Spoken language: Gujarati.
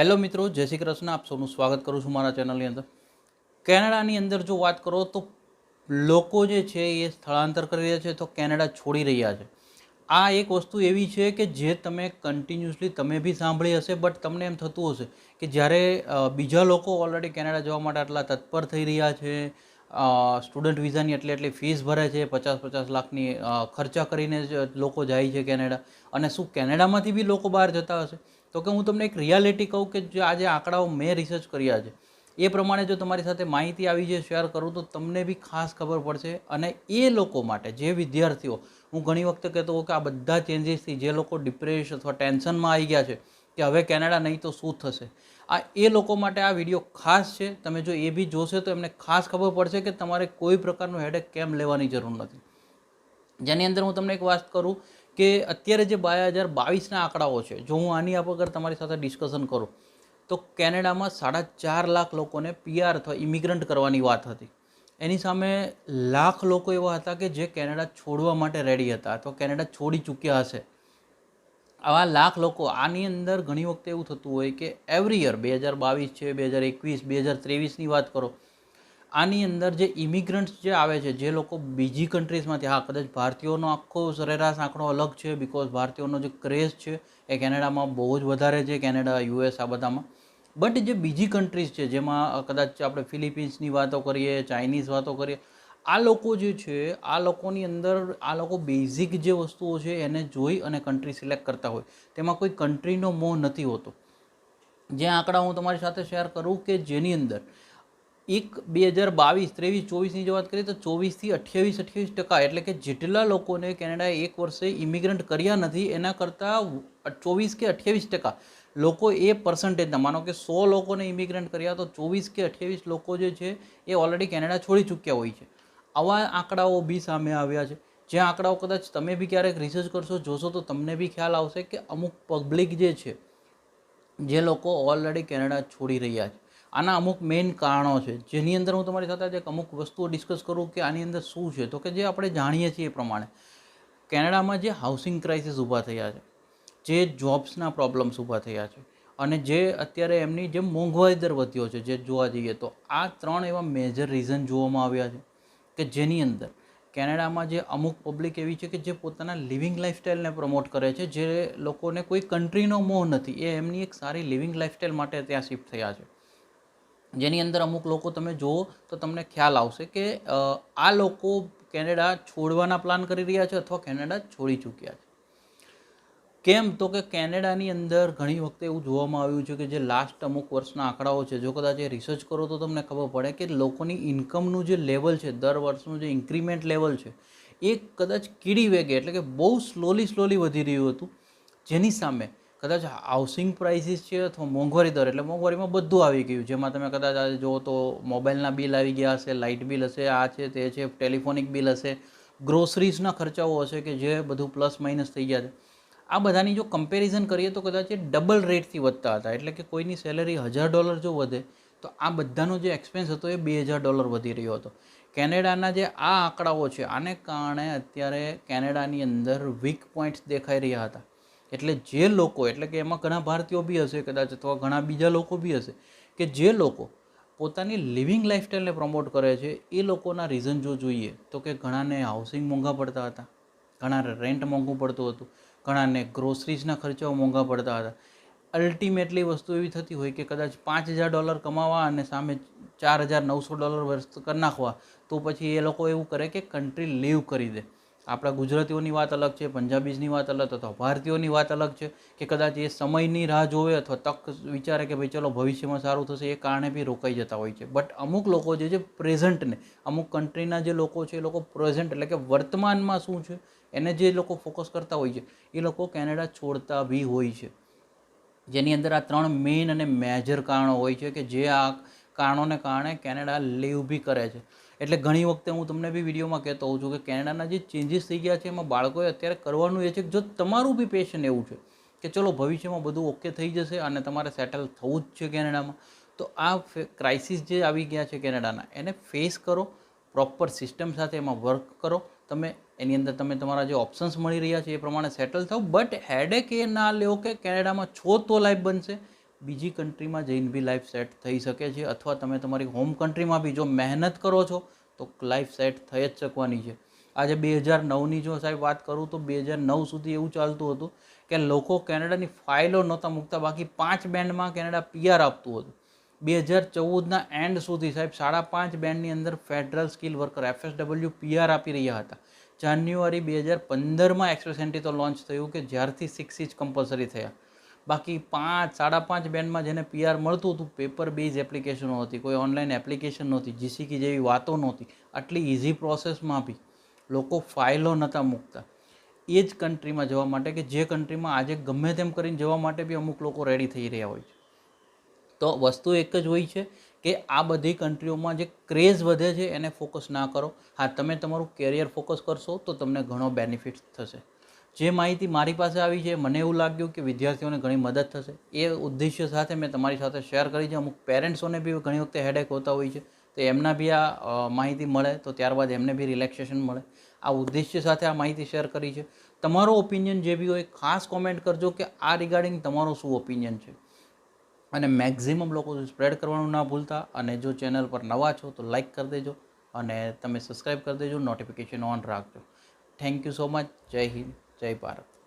હેલો મિત્રો, જય શ્રી કૃષ્ણ. આપ સૌનું સ્વાગત કરું છું મારા ચેનલની અંદર. કેનેડાની અંદર જો વાત કરો તો લોકો જે છે એ સ્થળાંતર કરી રહ્યા છે તો કેનેડા છોડી રહ્યા છે. આ એક વસ્તુ એવી છે કે જે તમે કન્ટિન્યુઅસલી તમે બી સાંભળી હશે બટ તમને એમ થતું હશે કે જ્યારે બીજા લોકો ઓલરેડી કેનેડા જવા માટે આટલા તત્પર થઈ રહ્યા છે સ્ટુડન્ટ વિઝાની એટલી એટલી ફીસ ભરે છે પચાસ પચાસ લાખની ખર્ચા કરીને જ લોકો જાય છે કેનેડા. અને શું કેનેડામાંથી બી લોકો બહાર જતા હશે? તો કે હું તમને એક રિયાલિટી કહું કે જે આજે આંકડાઓ મેં રિસર્ચ કર્યા છે. એ પ્રમાણે જો તમારી સાથે માહિતી આવી છે શેર કરું, તો તમને બી ખાસ ખબર પડશે. અને એ લોકો માટે, જે વિદ્યાર્થીઓ, હું ઘણી વખતે કહેતો હોઉં કે આ બધા ચેન્જીસથી જે લોકો ડિપ્રેશ અથવા ટેન્શનમાં આવી ગયા છે કે હવે કેનેડા નહીં તો શું થશે? આ એ લોકો માટે આ વીડિયો ખાસ છે. તમે જો એ બી જોશે તો એમને ખાસ ખબર પડશે કે તમારે કોઈ પ્રકારનું હેડેક કેમ લેવાની જરૂર નથી. જેની અંદર હું તમને એક વાત કરું કે અત્યારે જે બે હજાર બાવીસના આંકડાઓ છે, જો હું આની વગર તમારી સાથે ડિસ્કશન કરું, તો કેનેડામાં સાડા ચાર લાખ લોકોને પીઆર અથવા ઇમિગ્રન્ટ કરવાની વાત હતી. એની સામે લાખ લોકો એવા હતા કે જે કેનેડા છોડવા માટે રેડી હતા અથવા કેનેડા છોડી ચૂક્યા હશે. આવા લાખ લોકો, આની અંદર ઘણી વખતે એવું થતું હોય કે એવરી યર બે હજાર બાવીસ છે, બે હજાર એકવીસ, બે હજાર ત્રેવીસની વાત કરો આની અંદર જે ઇમિગ્રન્ટ્સ જે આવે છે, જે લોકો બીજી કન્ટ્રીઝમાંથી હા, કદાચ ભારતીયોનો આખો સરેરાશ આંકડો અલગ છે બિકોઝ ભારતીયોનો જે ક્રેઝ છે એ કેનેડામાં બહુ જ વધારે છે, કેનેડા યુએસ આ બધામાં. બટ જે બીજી કન્ટ્રીઝ છે, જેમાં કદાચ આપણે ફિલિપિન્સની વાતો કરીએ ચાઇનીઝ વાતો કરીએ, આ લોકો જે છે, આ લોકોની અંદર, આ લોકો બેઝિક જે વસ્તુઓ છે એને જોઈ અને કન્ટ્રી સિલેક્ટ કરતા હોય. તેમાં કોઈ કન્ટ્રીનો મોહ નથી હોતો. જે આંકડા હું તમારી સાથે શેર કરું કે જેની અંદર એક બે હજાર બાવીસ, ત્રેવીસ, ચોવીસની જો વાત કરીએ તો ચોવીસથી અઠ્યાવીસ અઠ્યાવીસ ટકા એટલે કે જેટલા લોકોને કેનેડાએ એક વર્ષે ઇમિગ્રન્ટ કર્યા નથી, એના કરતાં ચોવીસ કે અઠ્યાવીસ ટકા લોકો એ પર્સન્ટેજના માનો કે સો લોકોને ઇમિગ્રન્ટ કર્યા તો ચોવીસ કે અઠ્યાવીસ લોકો જે છે એ ઓલરેડી કેનેડા છોડી ચૂક્યા હોય છે. આવા આંકડાઓ બી સામે આવ્યા છે. જે આંકડાઓ કદાચ તમે બી ક્યારેક રિસર્ચ કરશો, જોશો તો તમને બી ખ્યાલ આવશે કે અમુક પબ્લિક જે છે, જે લોકો ઓલરેડી કેનેડા છોડી રહ્યા છે. આના અમુક મેઇન કારણો છે. જેની અંદર હું તમારી સાથે આજે અમુક વસ્તુઓ ડિસ્કસ કરું કે આની અંદર શું છે? તો કે જે આપણે જાણીએ છીએ એ પ્રમાણે, કેનેડામાં જે હાઉસિંગ ક્રાઇસિસ ઊભા થયા છે, જે જોબ્સના પ્રોબ્લેમ્સ ઊભા થયા છે, અને જે અત્યારે એમની જે મોંઘવારી દર વધ્યો છે, જે જોવા જઈએ તો, આ ત્રણ એવા મેજર રીઝન જોવામાં આવ્યા છે કે જેની અંદર કેનેડામાં જે અમુક પબ્લિક એવી છે કે જે પોતાના લિવિંગ લાઇફસ્ટાઈલને પ્રમોટ કરે છે, જે લોકોને કોઈ કન્ટ્રીનો મોહ નથી, એ એમની એક સારી લિવિંગ લાઇફસ્ટાઈલ માટે ત્યાં શિફ્ટ થયા છે. જેની અંદર અમુક લોકો તમે જુઓ તો તમને ખ્યાલ આવશે કે આ લોકો કેનેડા છોડવાના પ્લાન કરી રહ્યા છે અથવા કેનેડા છોડી ચૂક્યા છે. કેમ? તો કે કેનેડાની અંદર ઘણી વખતે એવું જોવામાં આવ્યું છે કે જે લાસ્ટ અમુક વર્ષના આંકડાઓ છે, જો કદાચ એ રિસર્ચ કરો તો તમને ખબર પડે કે લોકોની ઇન્કમનું જે લેવલ છે, દર વર્ષનું જે ઇન્ક્રીમેન્ટ લેવલ છે, એ કદાચ કીડી વેગે, એટલે કે બહુ સ્લોલી સ્લોલી વધી રહ્યું હતું. જેની સામે કદાચ હાઉસિંગ પ્રાઇસીસ છે અથવા મોંઘવારી દર, એટલે મોંઘવારીમાં બધું આવી ગયું. જેમાં તમે કદાચ આજે જુઓ તો મોબાઈલના બિલ આવી ગયા હશે, લાઇટ બિલ હશે, આ છે, તે છે, ટેલિફોનિક બિલ હશે. ગ્રોસરીઝના ખર્ચાઓ હશે કે જે બધું પ્લસ માઇનસ થઈ ગયા છે. આ બધાની જો કમ્પેરિઝન કરીએ તો કદાચ એ ડબલ રેટથી વધતા હતા. એટલે કે કોઈની સેલરી હજાર ડોલર જો વધે, તો આ બધાનો જે એક્સપેન્સ હતો એ બે હજાર ડોલર વધી રહ્યો હતો. કેનેડાના જે આ આંકડાઓ છે, આને કારણે અત્યારે કેનેડાની અંદર વીક પોઈન્ટ્સ દેખાઈ રહ્યા હતા. એટલે જે લોકો, એટલે કે એમાં ઘણા ભારતીયો બી હશે કદાચ અથવા ઘણા બીજા લોકો બી હશે, કે જે લોકો પોતાની લિવિંગ લાઇફસ્ટાઈલને પ્રમોટ કરે છે, એ લોકોના રીઝન જો જોઈએ, તો કે ઘણાને હાઉસિંગ મોંઘા પડતા હતા, ઘણાને રેન્ટ મોંઘું પડતું હતું, ઘણાને ગ્રોસરીઝના ખર્ચાઓ મોંઘા પડતા હતા. અલ્ટિમેટલી વસ્તુ એવી થતી હોય કે કદાચ પાંચ હજાર ડોલર કમાવા અને સામે ચાર હજાર નવસો ડોલર વર્ષ કરી નાખવા, તો પછી એ લોકો એવું કરે કે કન્ટ્રી લીવ કરી દે. આપણા ગુજરાતીઓની વાત અલગ છે પંજાબીઝની વાત અલગ, અથવા ભારતીયોની વાત અલગ છે, કે કદાચ એ સમયની રાહ જોવે અથવા તક વિચારે કે ભાઈ ચલો ભવિષ્યમાં સારું થશે, એ કારણે બી રોકાઈ જતા હોય છે. બટ અમુક લોકો જે છે પ્રેઝન્ટને અમુક કન્ટ્રીના જે લોકો છે, એ લોકો પ્રેઝન્ટ એટલે કે વર્તમાનમાં શું છે, એને જે લોકો ફોકસ કરતા હોય છે, એ લોકો કેનેડા છોડતા બી હોય છે. જેની અંદર આ ત્રણ મેઇન અને મેજર કારણો હોય છે કે જે આ કારણોને કારણે કેનેડા લીવ બી કરે છે. એટલે ઘણી વખતે હું તમને બી વિડીયોમાં કહેતો હોઉં છું કે કેનેડાના જે ચેન્જીસ થઈ ગયા છે, એમાં બાળકોએ અત્યારે કરવાનું એ છે કે જો તમારું બી પેશન એવું છે કે ચલો ભવિષ્યમાં બધું ઓકે થઈ જશે અને તમારે સેટલ થવું જ છે કેનેડામાં, તો આ ક્રાઇસિસ જે આવી ગયા છે કેનેડાના, એને ફેસ કરો પ્રોપર સિસ્ટમ સાથે એમાં વર્ક કરો, તમે એની અંદર તમે તમારા જે ઓપ્શન્સ મળી રહ્યા છે એ પ્રમાણે સેટલ થાવ બટ હેડેક એ ના લેવો કે કેનેડામાં છો તો લાઈફ બનશે બીજી કન્ટ્રીમાં જઈને બી લાઈફ સેટ થઈ શકે છે અથવા તમે તમારી હોમ કન્ટ્રીમાં બી જો મહેનત કરો છો, તો લાઈફ સેટ થઈ જ શકવાની છે. આજે બે હજાર નવની જો સાહેબ વાત કરું તો બે હજાર નવ સુધી એવું ચાલતું હતું કે લોકો કેનેડાની ફાઇલો નહોતા મૂકતા, બાકી પાંચ બેન્ડમાં કેનેડા પીઆર આપતું હતું. બે હજાર ચૌદના એન્ડ સુધી સાહેબ સાડા પાંચ બેન્ડની અંદર federal skill worker FSW PR આપી રહ્યા હતા. જાન્યુઆરી બે હજાર પંદરમાં એક્સપ્રેસ એન્ટી તો લોન્ચ થયું કે જ્યારથી સિક્સ ઇચ કમ્પલસરી થયા. બાકી પાંચ, સાડા પાંચ બેન્ડમાં જેને પીઆર મળતું હતું પેપર બેઝ એપ્લિકેશનો હતી, કોઈ ઓનલાઈન એપ્લિકેશન નહોતી જીસીકી જેવી વાતો નહોતી, આટલી ઇઝી પ્રોસેસમાં બી લોકો ફાઇલો નહોતા મૂકતા. એ જ કન્ટ્રીમાં જવા માટે કે જે કન્ટ્રીમાં આજે ગમે તેમ કરીને જવા માટે બી અમુક લોકો રેડી થઈ રહ્યા હોય છે. તો વસ્તુ એક જ હોય છે કે આ બધી કન્ટ્રીઓમાં જે ક્રેઝ વધે છે, એને ફોકસ ના કરો. હા, તમે તમારું કેરિયર ફોકસ કરશો તો તમને ઘણો બેનિફિટ થશે. જે માહિતી મારી પાસે આવી છે, મને એવું લાગ્યું કે વિદ્યાર્થીઓને ઘણી મદદ થશે. એ ઉદ્દેશ્ય સાથે મેં તમારી સાથે શેર કરી છે. અમુક પેરેન્ટ્સોને બી ઘણી વખતે હેડેક હોતા હોય છે. તો એમના બી આ માહિતી મળે, તો ત્યારબાદ એમને બી રિલેક્સેશન મળે. આ ઉદ્દેશ્ય સાથે આ માહિતી શેર કરી છે. તમારો ઓપિનિયન જે બી હોય, ખાસ કોમેન્ટ કરજો કે આ રિગાર્ડિંગ તમારો શું ઓપિનિયન છે. અને મેક્ઝિમમ લોકો સ્પ્રેડ કરવાનું ના ભૂલતા. અને જો ચેનલ પર નવા છો, તો લાઇક કરી દેજો. અને તમે સબસ્ક્રાઈબ કરી દેજો નોટિફિકેશન ઓન રાખજો. થેન્ક યુ સો મચ જય હિન્દ. જય ભારત